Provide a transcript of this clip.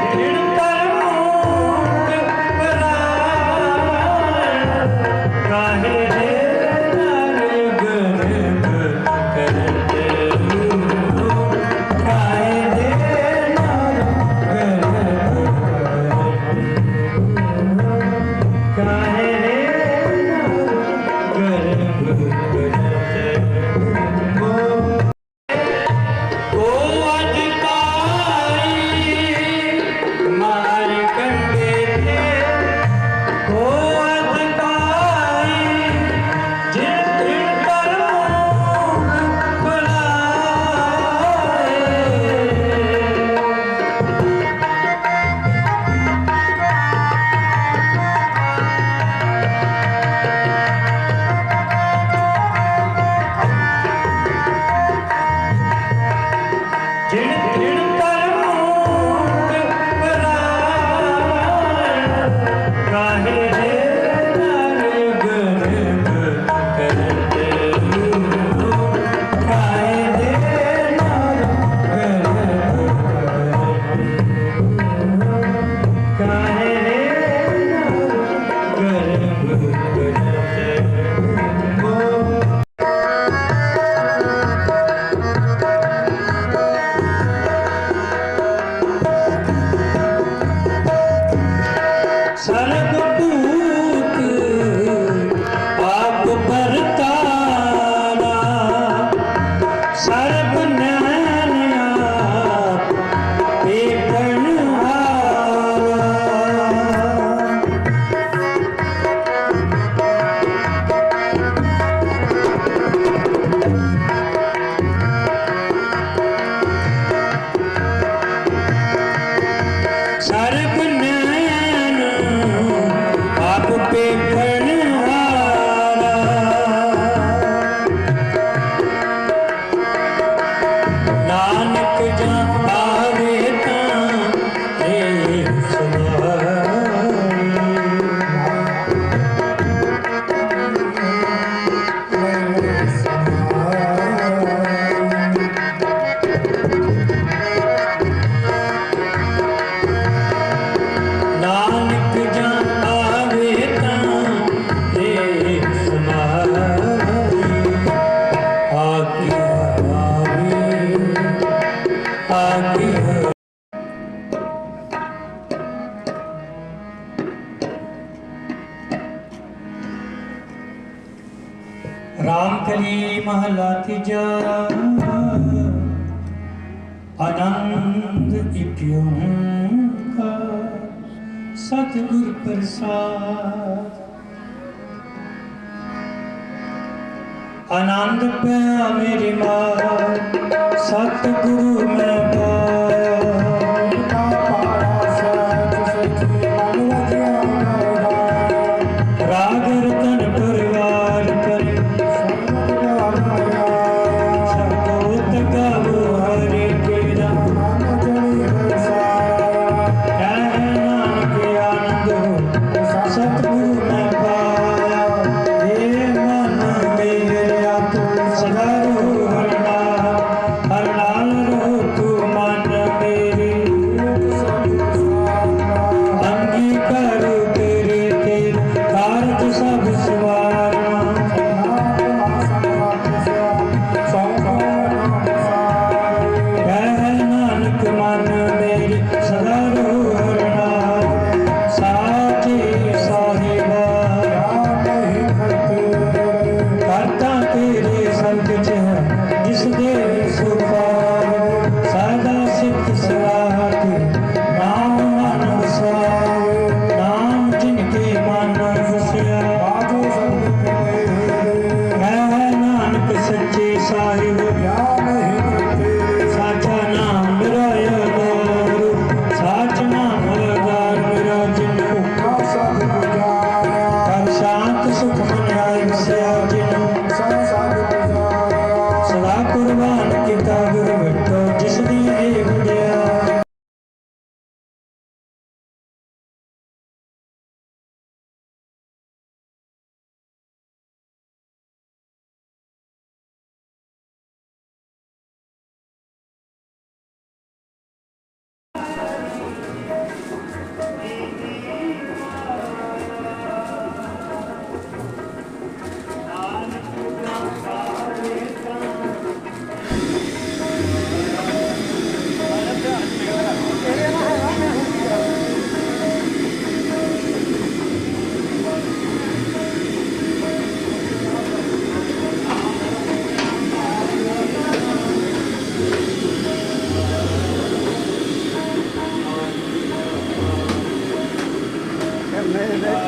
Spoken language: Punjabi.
Yeah. ਰਾਮਕਲੀ ਮਹਲਾ ਤੀਜਾ। ਆਨੰਦ ਇਕਿਉ ਕਾ ਸਤਿਗੁਰ ਪ੍ਰਸਾਦ। ਆਨੰਦ ਪਿਆ ਮੇਰੀ ਮਾਂ ਸਤਿਗੁਰੂ ਮੈਂ Amen.